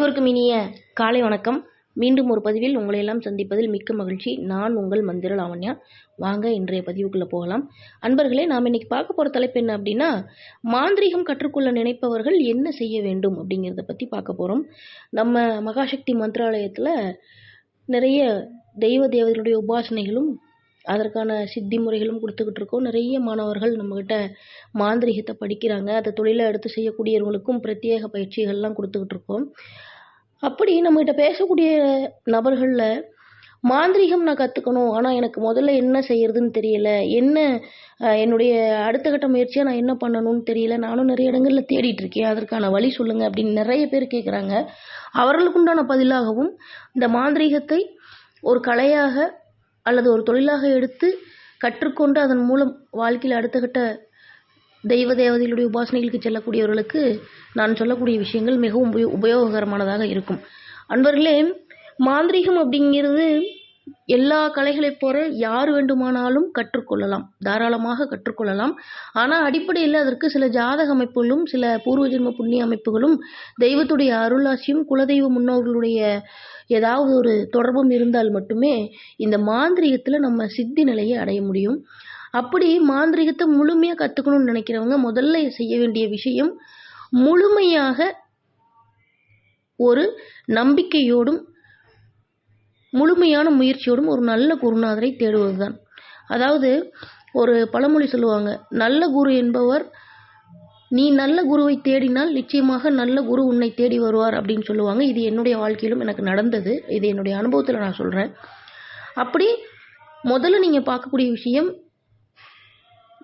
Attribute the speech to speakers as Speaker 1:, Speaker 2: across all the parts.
Speaker 1: அனைவருக்கும் இனிய காலை வணக்கம். மீண்டும் ஒரு பதிவில் உங்களை எல்லாம் சந்திப்பதில் மிக்க மகிழ்ச்சி. நான் உங்கள் மந்திர லாவண்யா. வாங்க இன்றைய பதிவுக்குள்ளே போகலாம். அன்பர்களே நாம் இன்னைக்கு பார்க்க போகிற தலைப்பு என்ன அப்படின்னா மாந்திரீகம் கற்றுக்கொள்ள நினைப்பவர்கள் என்ன செய்ய வேண்டும் அப்படிங்கிறத பற்றி பார்க்க போகிறோம் நம்ம மகாசக்தி மந்திராலயத்தில் நிறைய தெய்வ தேவதைகளுடைய உபாசனைகளும் அதற்கான சித்தி முறைகளும் கொடுத்துக்கிட்டு இருக்கோம். நிறைய மாணவர்கள் நம்மக்கிட்ட மாந்திரிகத்தை படிக்கிறாங்க. அதை தொழிலை எடுத்து செய்யக்கூடியவர்களுக்கும் பிரத்யேக பயிற்சிகள்லாம் கொடுத்துக்கிட்டு இருக்கோம். அப்படி நம்மகிட்ட பேசக்கூடிய நபர்களில் மாந்திரீகம் நான் கற்றுக்கணும் ஆனால் எனக்கு முதல்ல என்ன செய்யறதுன்னு தெரியல. என்ன என்னுடைய அடுத்த கட்ட முயற்சியாக நான் என்ன பண்ணணும்னு தெரியல. நானும் நிறைய இடங்களில் தேடிட்டு இருக்கேன். அதற்கான வழி சொல்லுங்கள் அப்படின்னு நிறைய பேர் கேட்குறாங்க அவர்களுக்குண்டான பதிலாகவும் இந்த மாந்திரீகத்தை ஒரு கலையாக அல்லது ஒரு தொழிலாக எடுத்து கற்றுக்கொண்டு அதன் மூலம் வாழ்க்கையில் அடுத்த கட்ட தெய்வ தேவதைகளுடைய உபாசனைகளுக்கு செல்லக்கூடியவர்களுக்கு நான் சொல்லக்கூடிய விஷயங்கள் மிகவும் உபயோ உபயோககரமானதாக இருக்கும். அன்பர்களே மாந்திரீகம் அப்படிங்கிறது எல்லா கலைகளைப் போல யார் வேண்டுமானாலும் கற்றுக்கொள்ளலாம். தாராளமாக கற்றுக்கொள்ளலாம். ஆனால் அடிப்படையில் அதற்கு சில ஜாதக அமைப்புகளும் சில பூர்வ ஜென்ம புண்ணிய அமைப்புகளும் தெய்வத்துடைய அருளாசியும் குலதெய்வ முன்னோர்களுடைய ஏதாவது ஒரு தொடர்பும் இருந்தால் மட்டுமே இந்த மாந்திரீகத்தில் நம்ம சித்தி நிலையை அடைய முடியும். அப்படி மாந்திரிகத்தை முழுமையாக கற்றுக்கணும்னு நினைக்கிறவங்க முதல்ல செய்ய வேண்டிய விஷயம் முழுமையாக ஒரு நம்பிக்கையோடும் முழுமையான முயற்சியோடும் ஒரு நல்ல குருநாதரை தேடுவதுதான். அதாவது ஒரு பழமொழி சொல்லுவாங்க நல்ல குரு என்பவர் நீ நல்ல குருவை தேடினால் நிச்சயமாக நல்ல குரு உன்னை தேடி வருவார் அப்படின்னு சொல்லுவாங்க. இது என்னுடைய வாழ்க்கையிலும் எனக்கு நடந்தது. இது என்னுடைய அனுபவத்தில் நான் சொல்கிறேன் அப்படி முதல்ல நீங்கள் பார்க்கக்கூடிய விஷயம்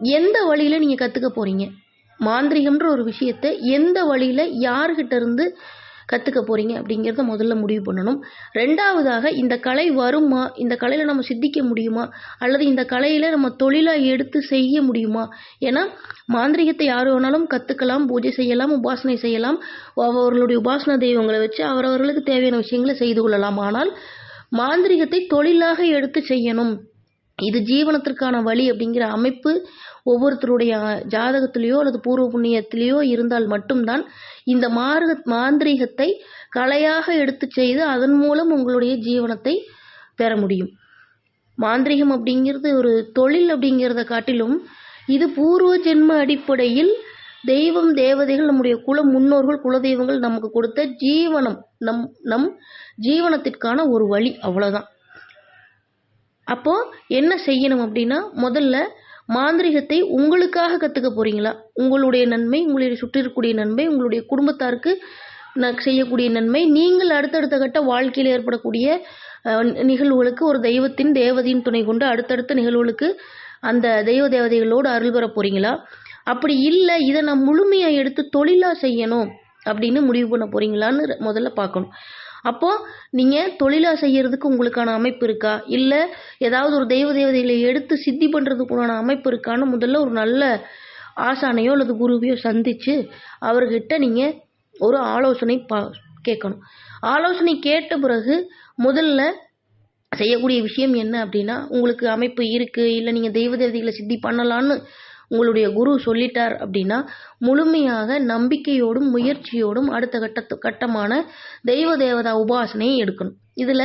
Speaker 1: எந்த வழியில் நீங்கள் கற்றுக்க போகிறீங்க மாந்திரிகம்ன்ற ஒரு விஷயத்தை எந்த வழியில் யார்கிட்ட இருந்து கற்றுக்க போகிறீங்க அப்படிங்கிறத முதல்ல முடிவு பண்ணணும். ரெண்டாவதாக இந்த கலை வருமா? இந்த கலையில் நம்ம சித்திக்க முடியுமா? அல்லது இந்த கலையில் நம்ம தொழிலாக எடுத்து செய்ய முடியுமா? ஏன்னா மாந்திரிகத்தை யார் வேணாலும் கற்றுக்கலாம் பூஜை செய்யலாம் உபாசனை செய்யலாம். அவர்களுடைய உபாசன தெய்வங்களை வச்சு அவரவர்களுக்கு தேவையான விஷயங்களை செய்து கொள்ளலாம். ஆனால் மாந்திரிகத்தை தொழிலாக எடுத்து செய்யணும். இது ஜீவனத்திற்கான வழி அப்படிங்கிற அமைப்பு ஒவ்வொருத்தருடைய ஜாதகத்திலேயோ அல்லது பூர்வ புண்ணியத்திலேயோ இருந்தால் மட்டும்தான் இந்த மார்க மாந்திரீகத்தை கலையாக எடுத்து செய்து அதன் மூலம் உங்களுடைய ஜீவனத்தை பெற முடியும். மாந்திரீகம் அப்படிங்கிறது ஒரு தொழில் அப்படிங்கிறத காட்டிலும் இது பூர்வ ஜென்ம அடிப்படையில் தெய்வம் தேவதைகள் நம்முடைய குல முன்னோர்கள் குலதெய்வங்கள் நமக்கு கொடுத்த ஜீவனம். நம் நம் ஜீவனத்திற்கான ஒரு வழி. அவ்வளோதான் அப்போது என்ன செய்யணும் அப்படின்னா முதல்ல மாந்திரிகத்தை உங்களுக்காக கற்றுக்க போகிறீங்களா உங்களுடைய நன்மை உங்களுடைய சுற்றி இருக்கக்கூடிய நன்மை உங்களுடைய குடும்பத்தாருக்கு நான் செய்யக்கூடிய நன்மை நீங்கள் அடுத்தடுத்த கட்ட வாழ்க்கையில் ஏற்படக்கூடிய நிகழ்வுகளுக்கு ஒரு தெய்வத்தின் தேவதையின் துணை கொண்டு அடுத்தடுத்த நிகழ்வுகளுக்கு அந்த தெய்வ தேவதைகளோடு அருள் பெற போகிறீங்களா அப்படி இல்லை இதை நான் முழுமையாக எடுத்து தொழிலாக செய்யணும் அப்படின்னு முடிவு பண்ண போகிறீங்களான்னு முதல்ல பார்க்கணும். அப்போது நீங்கள் தொழிலாக செய்கிறதுக்கு உங்களுக்கான அமைப்பு இருக்கா? இல்லை ஏதாவது ஒரு தெய்வ தேவதைகளை எடுத்து சித்தி பண்ணுறதுக்குள்ளான அமைப்பு இருக்கான்னு முதல்ல ஒரு நல்ல ஆசானையோ அல்லது குருவையோ சந்தித்து அவர்கிட்ட நீங்கள் ஒரு ஆலோசனை பா கேட்கணும். ஆலோசனை கேட்ட பிறகு முதல்ல செய்யக்கூடிய விஷயம் என்ன அப்படின்னா உங்களுக்கு அமைப்பு இருக்குது இல்லை நீங்கள் தெய்வ தேவதைகளை சித்தி பண்ணலான்னு உங்களுடைய குரு சொல்லிட்டார் அப்படின்னா முழுமையாக நம்பிக்கையோடும் முயற்சியோடும் அடுத்த கட்ட கட்டமான தெய்வ தேவதா உபாசனையை எடுக்கணும். இதுல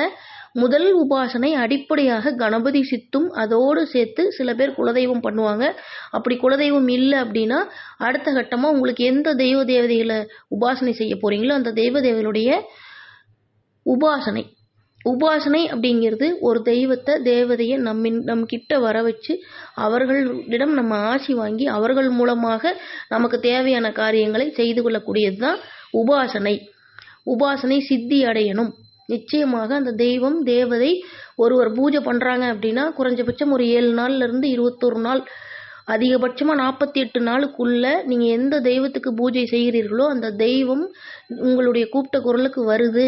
Speaker 1: முதல் உபாசனை அடிப்படையாக கணபதி சித்தும் அதோடு சேர்த்து சில பேர் குலதெய்வம் பண்ணுவாங்க. அப்படி குலதெய்வம் இல்லை அப்படின்னா அடுத்த கட்டமாக உங்களுக்கு எந்த தெய்வ தேவதைகளை உபாசனை செய்ய போறீங்களோ அந்த தெய்வ தேவதைகளுடைய உபாசனை. உபாசனை அப்படிங்கிறது ஒரு தெய்வத்தை தேவதையை நம்மின் நம் கிட்ட வர வச்சு அவர்களிடம் நம்ம ஆசி வாங்கி அவர்கள் மூலமாக நமக்கு தேவையான காரியங்களை செய்து கொள்ளக்கூடியது தான் உபாசனை. உபாசனை சித்தி அடையணும். நிச்சயமாக அந்த தெய்வம் தேவதை ஒருவர் பூஜை பண்ணுறாங்க அப்படின்னா குறைஞ்சபட்சம் ஒரு ஏழு நாள்லேருந்து இருபத்தொரு நாள் அதிகபட்சமாக நாற்பத்தி எட்டு நாளுக்குள்ள நீங்கள் எந்த தெய்வத்துக்கு பூஜை செய்கிறீர்களோ அந்த தெய்வம் உங்களுடைய கூப்பிட்ட குரலுக்கு வருது.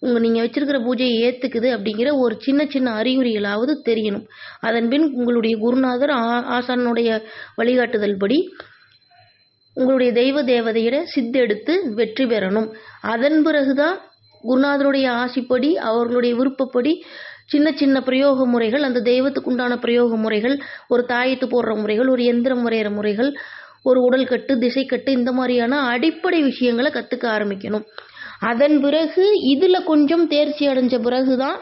Speaker 1: உங்க நீங்க வச்சிருக்கிற பூஜையை ஏத்துக்குது அப்படிங்கிற ஒரு சின்ன சின்ன அறிகுறிகளாவது தெரியணும். அதன்பின் உங்களுடைய குருநாதர் ஆ- ஆசானுடைய வழிகாட்டுதல் படி உங்களுடைய தெய்வ தேவதையிட சித்தெடுத்து வெற்றி பெறணும். அதன் பிறகுதான் குருநாதருடைய ஆசிப்படி அவர்களுடைய விருப்பப்படி சின்ன சின்ன பிரயோக முறைகள் அந்த தெய்வத்துக்கு உண்டான பிரயோக முறைகள் ஒரு தாயத்து போடுற முறைகள் ஒரு எந்திரம் வரைகிற முறைகள் ஒரு உடல் கட்டு திசை கட்டு இந்த மாதிரியான அடிப்படை விஷயங்களை கற்றுக்க ஆரம்பிக்கணும். அதன் பிறகு இதில் கொஞ்சம் தேர்ச்சி அடைஞ்ச பிறகு தான்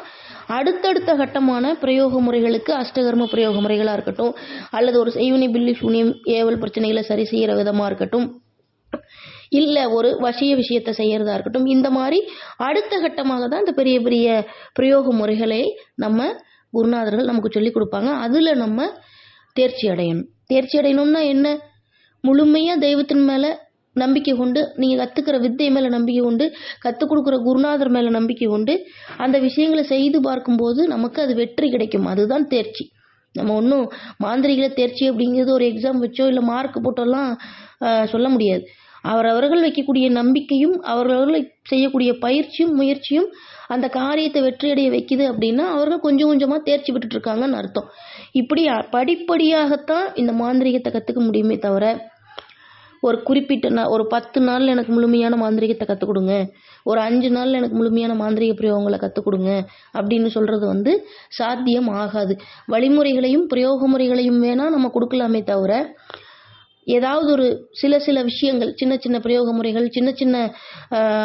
Speaker 1: அடுத்தடுத்த கட்டமான பிரயோக முறைகளுக்கு அஷ்டகர்ம பிரயோக முறைகளாக இருக்கட்டும் அல்லது ஒரு செய்வினை பில்லி சூனியம் ஏவல் பிரச்சனைகளை சரி செய்கிற விதமாக இருக்கட்டும் இல்லை ஒரு வசிய விஷயத்தை செய்கிறதா இருக்கட்டும் இந்த மாதிரி அடுத்த கட்டமாக தான் இந்த பெரிய பெரிய பிரயோக முறைகளை நம்ம குருநாதர்கள் நமக்கு சொல்லிக் கொடுப்பாங்க. அதில் நம்ம தேர்ச்சி அடையணும். தேர்ச்சி அடையணும்னா என்ன? முழுமையாக தெய்வத்தின் மேலே நம்பிக்கை கொண்டு நீங்கள் கற்றுக்கிற வித்தை மேலே நம்பிக்கை கொண்டு கற்றுக் கொடுக்குற குருநாதர் மேலே நம்பிக்கை கொண்டு அந்த விஷயங்களை செய்து பார்க்கும்போது நமக்கு அது வெற்றி கிடைக்கும். அதுதான் தேர்ச்சி. நம்ம ஒன்றும் மாந்திரிகளை தேர்ச்சி அப்படிங்கிறது ஒரு எக்ஸாம் வச்சோ இல்லை மார்க் போட்டோலாம் சொல்ல முடியாது. அவரவர்கள் வைக்கக்கூடிய நம்பிக்கையும் அவரவர்கள் செய்யக்கூடிய பயிற்சியும் முயற்சியும் அந்த காரியத்தை வெற்றியடைய வைக்குது அப்படின்னா அவர்கள் கொஞ்சம் கொஞ்சமாக தேர்ச்சி விட்டுட்டு இருக்காங்கன்னு அர்த்தம். இப்படி படிப்படியாகத்தான் இந்த மாந்திரிகத்தை கற்றுக்க முடியுமே தவிர ஒரு குறிப்பிட்ட நாள் ஒரு பத்து நாள் எனக்கு முழுமையான மாந்திரிகத்தை கற்றுக் கொடுங்க ஒரு அஞ்சு நாள் எனக்கு முழுமையான மாந்திரிக பிரயோகங்களை கற்றுக் கொடுங்க அப்படின்னு சொல்கிறது வந்து சாத்தியம் ஆகாது. வழிமுறைகளையும் பிரயோக முறைகளையும் வேணால் நம்ம கொடுக்கலாமே தவிர ஏதாவது ஒரு சில சில விஷயங்கள் சின்ன சின்ன பிரயோக முறைகள் சின்ன சின்ன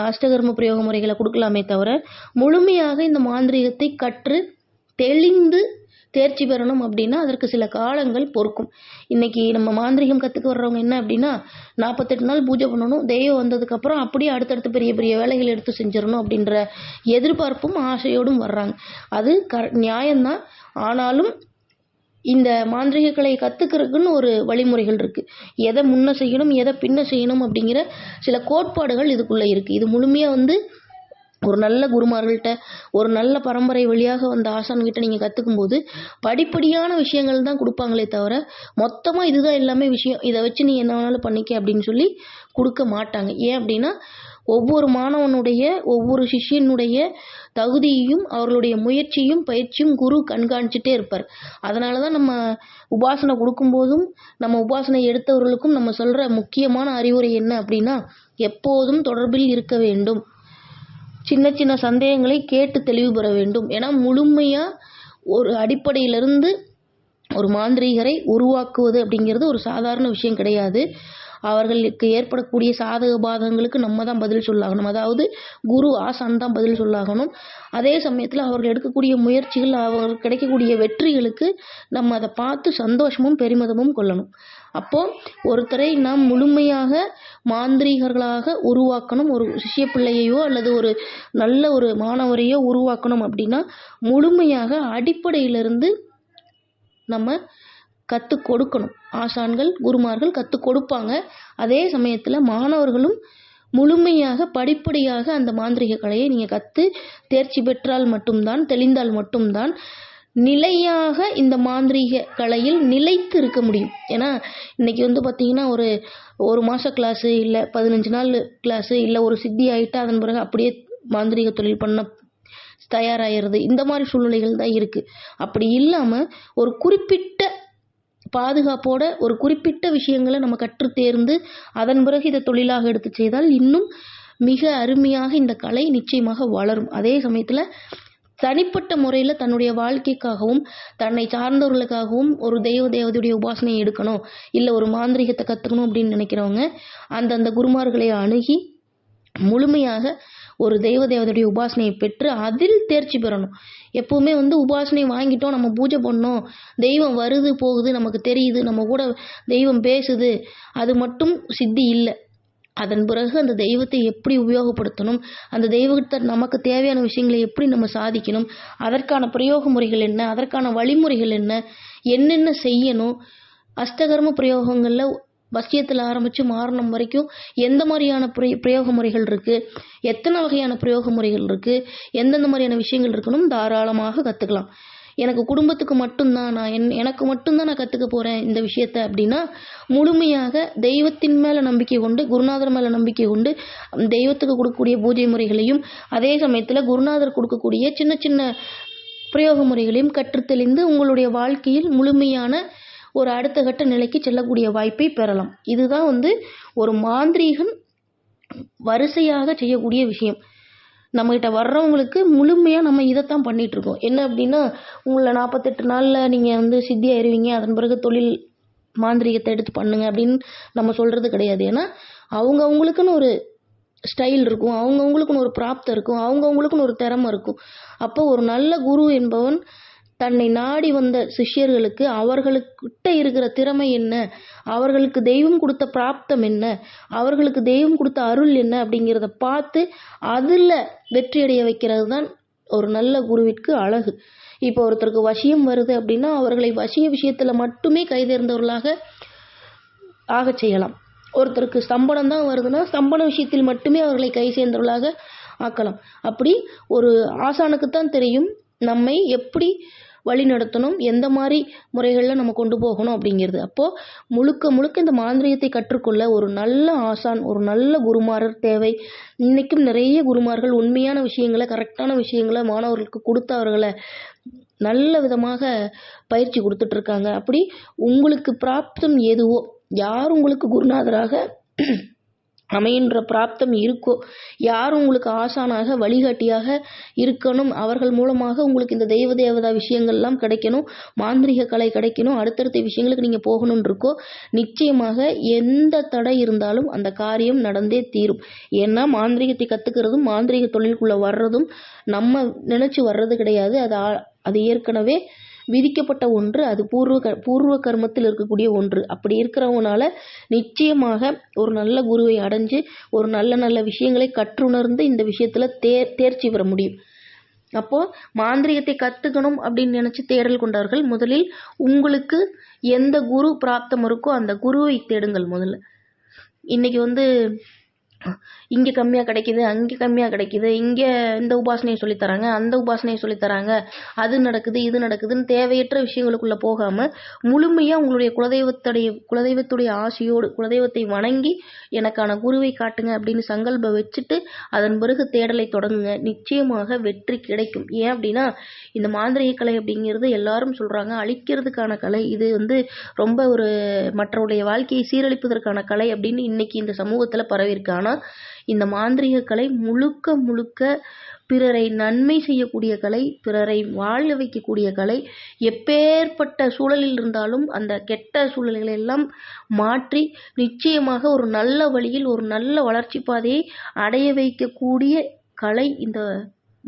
Speaker 1: அஷ்டகர்ம பிரயோக முறைகளை கொடுக்கலாமே தவிர முழுமையாக இந்த மாந்திரீகத்தை கற்று தெளிந்து தேர்ச்சி பெறணும் அப்படின்னா அதற்கு சில காலங்கள் பொறுக்கும். இன்னைக்கு நம்ம மாந்திரிகம் கற்றுக்க வர்றவங்க என்ன அப்படின்னா நாற்பத்தெட்டு நாள் பூஜை பண்ணணும் தெய்வம் வந்ததுக்கப்புறம் அப்படியே அடுத்தடுத்து பெரிய பெரிய வேலைகள் எடுத்து செஞ்சிடணும் அப்படின்ற எதிர்பார்ப்பும் ஆசையோடும் வர்றாங்க. அது க நியாயம்தான். ஆனாலும் இந்த மாந்திரிக கலையை கற்றுக்கிறதுக்குன்னு ஒரு வழிமுறைகள் இருக்குது எதை முன்ன செய்யணும் எதை பின்ன செய்யணும் அப்படிங்கிற சில கோட்பாடுகள் இதுக்குள்ளே இருக்குது இது முழுமையாக வந்து ஒரு நல்ல குருமார்கள்கிட்ட ஒரு நல்ல பரம்பரை வழியாக வந்த ஆசான்கிட்ட நீங்கள் கற்றுக்கும் போது படிப்படியான விஷயங்கள் தான் கொடுப்பாங்களே தவிர மொத்தமாக இதுதான் எல்லாமே விஷயம். இதை வச்சு நீ என்ன வேணாலும் பண்ணிக்க அப்படின்னு சொல்லி கொடுக்க மாட்டாங்க. ஏன் அப்படின்னா ஒவ்வொரு மாணவனுடைய ஒவ்வொரு சிஷ்யனுடைய தகுதியையும் அவர்களுடைய முயற்சியும் பயிற்சியும் குரு கண்காணிச்சுட்டே இருப்பார். அதனால தான் நம்ம உபாசனை கொடுக்கும்போதும் நம்ம உபாசனை எடுத்தவர்களுக்கும் நம்ம சொல்கிற முக்கியமான அறிவுரை என்ன அப்படின்னா எப்போதும் தொடர்பில் இருக்க வேண்டும். சின்ன சின்ன சந்தேகங்களை கேட்டு தெளிவு பெற வேண்டும். ஏன்னா முழுமையாக ஒரு அடிப்படையிலிருந்து ஒரு மாந்திரீகரை உருவாக்குவது அப்படிங்கிறது ஒரு சாதாரண விஷயம் கிடையாது. அவர்களுக்கு ஏற்படக்கூடிய சாதக பாதகங்களுக்கு நம்ம தான் பதில் சொல்லாகணும். அதாவது குரு ஆசான் தான் பதில் சொல்லாகணும். அதே சமயத்தில் அவர்கள் எடுக்கக்கூடிய முயற்சிகள் அவர்களுக்கு கிடைக்கக்கூடிய வெற்றிகளுக்கு நம்ம அதை பார்த்து சந்தோஷமும் பெருமிதமும் கொள்ளணும். அப்போ ஒருத்தரை நாம் முழுமையாக மாந்திரிகர்களாக உருவாக்கணும். ஒரு சிஷ்ய பிள்ளையையோ அல்லது ஒரு நல்ல ஒரு மாணவரையோ உருவாக்கணும் அப்படின்னா முழுமையாக அடிப்படையிலிருந்து நம்ம கற்றுக் கொடுக்கணும். ஆசான்கள் குருமார்கள் கற்றுக் கொடுப்பாங்க. அதே சமயத்தில் மாணவர்களும் முழுமையாக படிப்படியாக அந்த மாந்திரிக கலையை நீங்கள் கற்று தேர்ச்சி பெற்றால் மட்டும்தான் தெளிந்தால் மட்டும்தான் நிலையாக இந்த மாந்திரீக கலையில் நிலைத்து இருக்க முடியும். ஏன்னா இன்னைக்கு வந்து பார்த்தீங்கன்னா ஒரு ஒரு மாத கிளாஸு இல்லை பதினஞ்சு நாள் கிளாஸு இல்லை ஒரு சித்தி ஆகிட்டு அதன் பிறகு அப்படியே மாந்திரீக தொழில் பண்ண தயாராகிறது இந்த மாதிரி சூழ்நிலைகள் தான் இருக்குது அப்படி இல்லாமல் ஒரு குறிப்பிட்ட பாதுகாப்போட ஒரு குறிப்பிட்ட விஷயங்களை நம்ம கற்று தேர்ந்து அதன் பிறகு இதை தொழிலாக எடுத்து செய்தால் இன்னும் மிக அருமையாக இந்த கலை நிச்சயமாக வளரும். அதே சமயத்தில் தனிப்பட்ட முறையில் தன்னுடைய வாழ்க்கைக்காகவும் தன்னை சார்ந்தவர்களுக்காகவும் ஒரு தெய்வ தேவதையுடைய உபாசனையை எடுக்கணும். இல்லை ஒரு மாந்திரிகத்தை கற்றுக்கணும் அப்படின்னு நினைக்கிறவங்க அந்தந்த குருமார்களை அணுகி முழுமையாக ஒரு தெய்வ தேவதையுடைய உபாசனையை பெற்று அதில் தேர்ச்சி பெறணும். எப்பவுமே வந்து உபாசனை வாங்கிட்டோம் நம்ம பூஜை பண்ணோம் தெய்வம் வருது போகுது நமக்கு தெரியுது நம்ம கூட தெய்வம் பேசுது அது மட்டும் சித்தி இல்லை. அதன் பிறகு அந்த தெய்வத்தை எப்படி உபயோகப்படுத்தணும் அந்த தெய்வத்தை நமக்கு தேவையான விஷயங்களை எப்படி நம்ம சாதிக்கணும் அதற்கான பிரயோக முறைகள் என்ன அதற்கான வழிமுறைகள் என்ன என்னென்ன செய்யணும் அஷ்டகர்ம பிரயோகங்களில் பஸ்யத்தில் ஆரம்பித்து மாரணம் வரைக்கும் எந்த மாதிரியான பிரய பிரயோக முறைகள் இருக்குது எத்தனை வகையான பிரயோக முறைகள் இருக்குது எந்தெந்த மாதிரியான விஷயங்கள் இருக்கணும்? தாராளமாக கற்றுக்கலாம் எனக்கு குடும்பத்துக்கு மட்டும்தான் நான் என் எனக்கு மட்டும்தான் நான் கற்றுக்க போகிறேன் இந்த விஷயத்த அப்படின்னா முழுமையாக தெய்வத்தின் மேலே நம்பிக்கை கொண்டு குருநாதர் மேலே நம்பிக்கை கொண்டு தெய்வத்துக்கு கொடுக்கக்கூடிய பூஜை முறைகளையும் அதே சமயத்தில் குருநாதர் கொடுக்கக்கூடிய சின்ன சின்ன பிரயோக முறைகளையும் கற்றுத்தெளிந்து உங்களுடைய வாழ்க்கையில் முழுமையான ஒரு அடுத்த கட்ட நிலைக்கு செல்லக்கூடிய வாய்ப்பை பெறலாம். இதுதான் வந்து ஒரு மாந்திரீகன் வரிசையாக செய்யக்கூடிய விஷயம். நம்மகிட்ட வர்றவங்களுக்கு முழுமையாக நம்ம இதைத்தான் பண்ணிட்டு இருக்கோம் என்ன அப்படின்னா உங்களை நாற்பத்தெட்டு நாளில் நீங்கள் வந்து சித்தி ஆயிடுவீங்க அதன் பிறகு தொழில் மாந்திரீகத்தை எடுத்து பண்ணுங்க அப்படின்னு நம்ம சொல்கிறது கிடையாது. ஏன்னா அவங்கவுங்களுக்குன்னு ஒரு ஸ்டைல் இருக்கும் அவங்கவுங்களுக்குன்னு ஒரு பிராப்தம் இருக்கும் அவங்கவுங்களுக்குன்னு ஒரு திறமை இருக்கும். அப்போ ஒரு நல்ல குரு என்பவன் தன்னை நாடி வந்த சிஷ்யர்களுக்கு அவர்களுக்கிட்ட இருக்கிற திறமை என்ன? அவர்களுக்கு தெய்வம் கொடுத்த பிராப்தம் என்ன? அவர்களுக்கு தெய்வம் கொடுத்த அருள் என்ன? அப்படிங்கிறத பார்த்து அதில் வெற்றியடைய வைக்கிறது தான் ஒரு நல்ல குருவிற்கு அழகு. இப்போ ஒருத்தருக்கு வசியம் வருது அப்படின்னா அவர்களை வசிய விஷயத்தில் மட்டுமே கைதேர்ந்தவர்களாக ஆகச் செய்யலாம். ஒருத்தருக்கு ஸ்தம்பனம் தான் வருதுன்னா ஸ்தம்பன விஷயத்தில் மட்டுமே அவர்களை கை சேர்ந்தவர்களாக ஆக்கலாம். அப்படி ஒரு ஆசானுக்குத்தான் தெரியும் நம்மை எப்படி வழி நடத்தணும். எந்த மாதிரி முறைகளில் நம்ம கொண்டு போகணும் அப்படிங்கிறது. அப்போது முழுக்க முழுக்க இந்த மாந்திரியத்தை கற்றுக்கொள்ள ஒரு நல்ல ஆசான் ஒரு நல்ல குருமாரர் தேவை. இன்றைக்கும் நிறைய குருமார்கள் உண்மையான விஷயங்களை கரெக்டான விஷயங்களை மாணவர்களுக்கு கொடுத்து அவர்களை நல்ல விதமாக பயிற்சி கொடுத்துட்ருக்காங்க. அப்படி உங்களுக்கு பிராப்தம் எதுவோ யார் உங்களுக்கு குருநாதராக அமைகின்ற பிராப்தம் இருக்கோ? யார் உங்களுக்கு ஆசானாக வழிகாட்டியாக இருக்கணும்? அவர்கள் மூலமாக உங்களுக்கு இந்த தெய்வ தேவதா விஷயங்கள்லாம் கிடைக்கணும். மாந்திரிக கலை கிடைக்கணும். அடுத்தடுத்த விஷயங்களுக்கு நீங்கள் போகணும்னு இருக்கோ நிச்சயமாக எந்த தடை இருந்தாலும் அந்த காரியம் நடந்தே தீரும். ஏன்னா மாந்திரிகத்தை கற்றுக்கிறதும் மாந்திரிக தொழிலுக்குள்ளே வர்றதும் நம்ம நினச்சி வர்றது கிடையாது. அது அது ஏற்கனவே விதிக்கப்பட்ட ஒன்று அது பூர்வ க பூர்வ கர்மத்தில் இருக்கக்கூடிய ஒன்று. அப்படி இருக்கிறவங்கனால நிச்சயமாக ஒரு நல்ல குருவை அடைஞ்சு ஒரு நல்ல நல்ல விஷயங்களை கற்றுணர்ந்து இந்த விஷயத்தில் தேர் தேர்ச்சி பெற முடியும். அப்போது மாந்திரிகத்தை கற்றுக்கணும் அப்படின்னு நினச்சி தேடல் கொண்டார்கள். முதலில் உங்களுக்கு எந்த குரு பிராப்தம் இருக்கோ அந்த குருவை தேடுங்கள் முதல்ல. இன்றைக்கி வந்து இங்கே கம்மியாக கிடைக்கிது அங்கே கம்மியாக கிடைக்கிது இங்கே இந்த உபாசனையை சொல்லித்தராங்க அந்த உபாசனையை சொல்லித்தராங்க அது நடக்குது இது நடக்குதுன்னு தேவையற்ற விஷயங்களுக்குள்ளே போகாமல் முழுமையாக உங்களுடைய குலதெய்வத்துடைய குலதெய்வத்துடைய ஆசையோடு குலதெய்வத்தை வணங்கி எனக்கான குருவை காட்டுங்க அப்படின்னு சங்கல்பம் வச்சுட்டு அதன் பிறகு தேடலை தொடங்குங்க. நிச்சயமாக வெற்றி கிடைக்கும். ஏன் அப்படின்னா இந்த மாந்திரிக கலை அப்படிங்கிறது எல்லாரும் சொல்கிறாங்க அழிக்கிறதுக்கான கலை. இது வந்து ரொம்ப ஒரு மற்றவருடைய வாழ்க்கையை சீரழிப்பதற்கான கலை அப்படின்னு இன்னைக்கு இந்த சமூகத்தில் பரவியிருக்கு. ஆனால் இந்த மாந்திரிக கலை முழுக்க முழுக்க பிறரை நன்மை செய்யக்கூடிய கலை பிறரை வாழ வைக்கக்கூடிய கலை. எப்பேற்பட்ட சூழலில் இருந்தாலும் அந்த கெட்ட சூழல்களை எல்லாம் மாற்றி நிச்சயமாக ஒரு நல்ல வழியில் ஒரு நல்ல வளர்ச்சி பாதையை அடைய வைக்கக்கூடிய கலை இந்த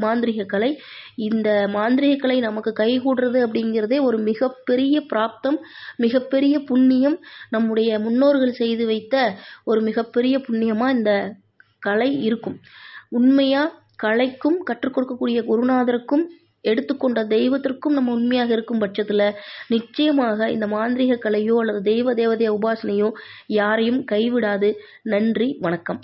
Speaker 1: மாந்திரிக கலை. இந்த மாந்திரிக கலை நமக்கு கைகூடுறது அப்படிங்கிறதே ஒரு மிகப்பெரிய பிராப்தம் மிகப்பெரிய புண்ணியம். நம்முடைய முன்னோர்கள் செய்து வைத்த ஒரு மிகப்பெரிய புண்ணியமாக இந்த கலை இருக்கும். உண்மையாக கலைக்கும் கற்றுக் கொடுக்கக்கூடிய குருநாதருக்கும் எடுத்துக்கொண்ட தெய்வத்திற்கும் நம்ம உண்மையாக இருக்கும் பட்சத்தில் நிச்சயமாக இந்த மாந்திரிக கலையோ அல்லது தெய்வ தேவதைய உபாசனையோ யாரையும் கைவிடாது. நன்றி வணக்கம்.